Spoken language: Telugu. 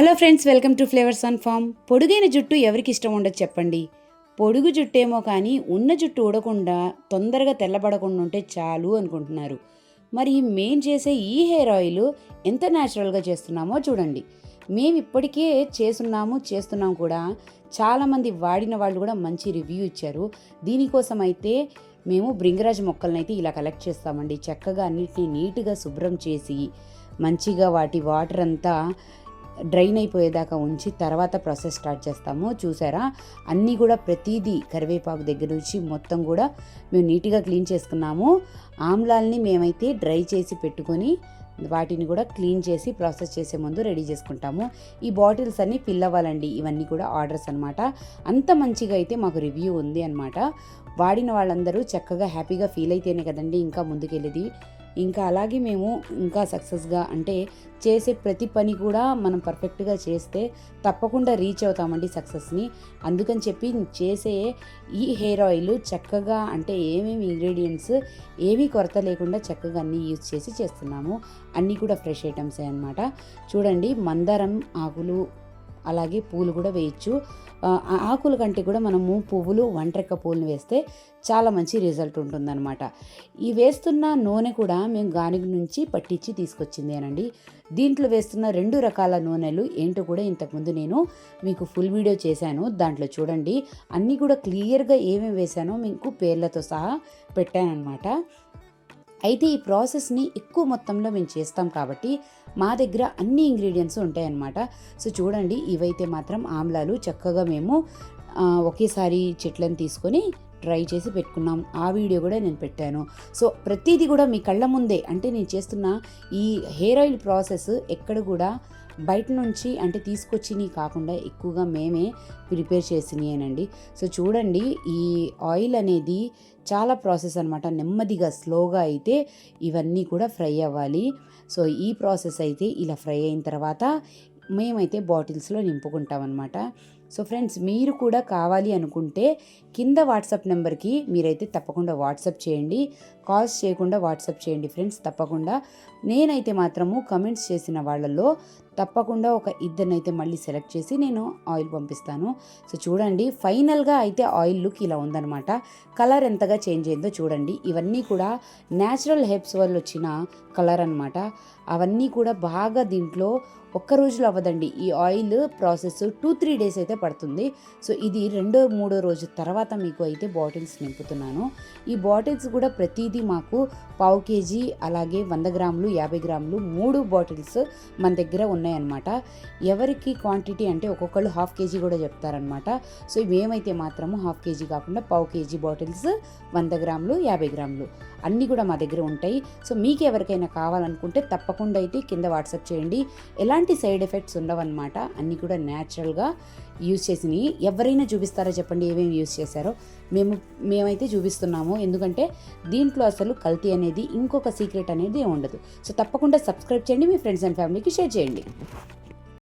Hello friends welcome to flavours on farm పొడుగైన జుట్టు ఎవరికి ఇష్టం ఉండదు చెప్పండి. పొడుగు జుట్టేమో కానీ ఉన్న జుట్టు ఊడకుండా తొందరగా తెల్లబడకుండా ఉంటే చాలు అనుకుంటున్నారు. మరి మేము చేసే ఈ హెయిర్ ఆయిల్ ఎంత న్యాచురల్గా చేస్తున్నామో చూడండి. మేము ఇప్పటికే చేస్తున్నాము చేస్తున్నాం కూడా. చాలామంది వాడిన వాళ్ళు కూడా మంచి రివ్యూ ఇచ్చారు. దీనికోసం అయితే మేము బ్రింగరాజ్ మొక్కలనైతే అయితే ఇలా కలెక్ట్ చేస్తామండి. చక్కగా అన్నిటిని నీట్గా శుభ్రం చేసి మంచిగా వాటి వాటర్ అంతా డ్రైన్ అయిపోయేదాకా ఉంచి తర్వాత ప్రాసెస్ స్టార్ట్ చేస్తాము. చూసారా? అన్నీ కూడా ప్రతిదీ కరివేపాకు దగ్గర నుంచి మొత్తం కూడా మేము నీట్గా క్లీన్ చేసుకున్నాము. ఆమ్లాల్ని మేమైతే డ్రై చేసి పెట్టుకొని వాటిని కూడా క్లీన్ చేసి ప్రాసెస్ చేసే ముందు రెడీ చేసుకుంటాము. ఈ బాటిల్స్ అన్నీ ఫిల్ అవ్వాలండి. ఇవన్నీ కూడా ఆర్డర్స్ అనమాట అంత మంచిగా అయితే మాకు రివ్యూ ఉంది అనమాట వాడిన వాళ్ళందరూ చక్కగా హ్యాపీగా ఫీల్ అయితేనే కదండి ఇంకా ముందుకెళ్ళేది. ఇంకా అలాగే మేము ఇంకా సక్సెస్గా అంటే చేసే ప్రతి పని కూడా మనం పర్ఫెక్ట్గా చేస్తే తప్పకుండా రీచ్ అవుతామండి సక్సెస్ని. అందుకని చెప్పి చేసే ఈ హెయిర్ ఆయిల్ చక్కగా అంటే ఏమేమి ఇంగ్రీడియంట్స్ ఏమీ కొరత లేకుండా చక్కగా అన్నీ యూజ్ చేసి చేస్తున్నాము. అన్నీ కూడా ఫ్రెష్ ఐటమ్సే అనమాట చూడండి మందారం ఆకులు అలాగే పూలు కూడా వేయచ్చు. ఆకుల కంటే కూడా మనము పువ్వులు వంటరెక్క పూలను వేస్తే చాలా మంచి రిజల్ట్ ఉంటుందన్నమాట. ఈ వేస్తున్న నూనె కూడా మేము గానుగ నుంచి పట్టించి తీసుకొచ్చిందేనండి. దీంట్లో వేస్తున్న రెండు రకాల నూనెలు ఏంటో కూడా ఇంతకుముందు నేను మీకు ఫుల్ వీడియో చేశాను. దాంట్లో చూడండి. అన్నీ కూడా క్లియర్గా ఏమేమి వేశానో మీకు పేర్లతో సహా పెట్టానన్నమాట. అయితే ఈ ప్రాసెస్ని ఎక్కువ మొత్తంలో మేము చేస్తాం కాబట్టి మా దగ్గర అన్ని ఇంగ్రీడియంట్స్ ఉంటాయన్నమాట. సో చూడండి ఇవైతే మాత్రం ఆమ్లాలు చక్కగా మేము ఒకేసారి చెట్లను తీసుకొని ట్రై చేసి పెట్టుకున్నాం. ఆ వీడియో కూడా నేను పెట్టాను. సో ప్రతిదీ కూడా మీ కళ్ళ ముందే అంటే నేను చేస్తున్న ఈ హెయిర్ ఆయిల్ ప్రాసెస్ ఎక్కడ కూడా బయట నుంచి అంటే తీసుకొచ్చినవి కాకుండా ఎక్కువగా మేమే ప్రిపేర్ చేసినాయేనండి. సో చూడండి ఈ ఆయిల్ అనేది చాలా ప్రాసెస్ అనమాట నెమ్మదిగా స్లోగా అయితే ఇవన్నీ కూడా ఫ్రై అవ్వాలి. సో ఈ ప్రాసెస్ అయితే ఇలా ఫ్రై అయిన తర్వాత మేమైతే బాటిల్స్లో నింపుకుంటాం అనమాట సో ఫ్రెండ్స్ మీరు కూడా కావాలి అనుకుంటే కింద వాట్సాప్ నెంబర్కి మీరైతే తప్పకుండా వాట్సాప్ చేయండి. కాల్స్ చేయకుండా వాట్సాప్ చేయండి ఫ్రెండ్స్ తప్పకుండా. నేనైతే మాత్రము కమెంట్స్ చేసిన వాళ్ళల్లో తప్పకుండా ఒక ఇద్దరినైతే మళ్ళీ సెలెక్ట్ చేసి నేను ఆయిల్ పంపిస్తాను. సో చూడండి ఫైనల్గా అయితే ఆయిల్ లుక్ ఇలా ఉందన్నమాట. కలర్ ఎంతగా చేంజ్ అయిందో చూడండి. ఇవన్నీ కూడా న్యాచురల్ హెర్బ్స్ వల్ల వచ్చిన కలర్ అనమాట అవన్నీ కూడా బాగా దీంట్లో ఒక్క రోజులో అవ్వదండి. ఈ oil process two three days అయితే పడుతుంది సో ఇది రెండో మూడో రోజు తర్వాత మీకు అయితే బాటిల్స్ నింపుతున్నాను. ఈ బాటిల్స్ కూడా ప్రతిదీ మాకు పావు కేజీ అలాగే వంద గ్రాములు యాభై గ్రాములు మూడు బాటిల్స్ మన దగ్గర ఉన్నాయన్నమాట. ఎవరికి క్వాంటిటీ అంటే ఒక్కొక్కళ్ళు హాఫ్ కేజీ కూడా చెప్తారనమాట సో ఇవేమైతే మాత్రము హాఫ్ కేజీ కాకుండా పావు కేజీ బాటిల్స్ వంద గ్రాములు యాభై గ్రాములు అన్నీ కూడా మా దగ్గర ఉంటాయి. సో మీకు ఎవరికైనా కావాలనుకుంటే తప్పకుండా అయితే కింద వాట్సాప్ చేయండి. ఎలాంటి సైడ్ ఎఫెక్ట్స్ ఉండవన్నమాట అన్నీ కూడా న్యాచురల్గా యూజ్ చేసినవి ఎవరైనా చూపిస్తారో చెప్పండి ఏమేమి యూజ్ చేశారో? మేము మేమైతే చూపిస్తున్నాము. ఎందుకంటే దీంట్లో అసలు కల్తీ అనేది ఇంకొక సీక్రెట్ అనేది ఉండదు. సో తప్పకుండా సబ్స్క్రైబ్ చేయండి మీ ఫ్రెండ్స్ అండ్ ఫ్యామిలీకి షేర్ చేయండి.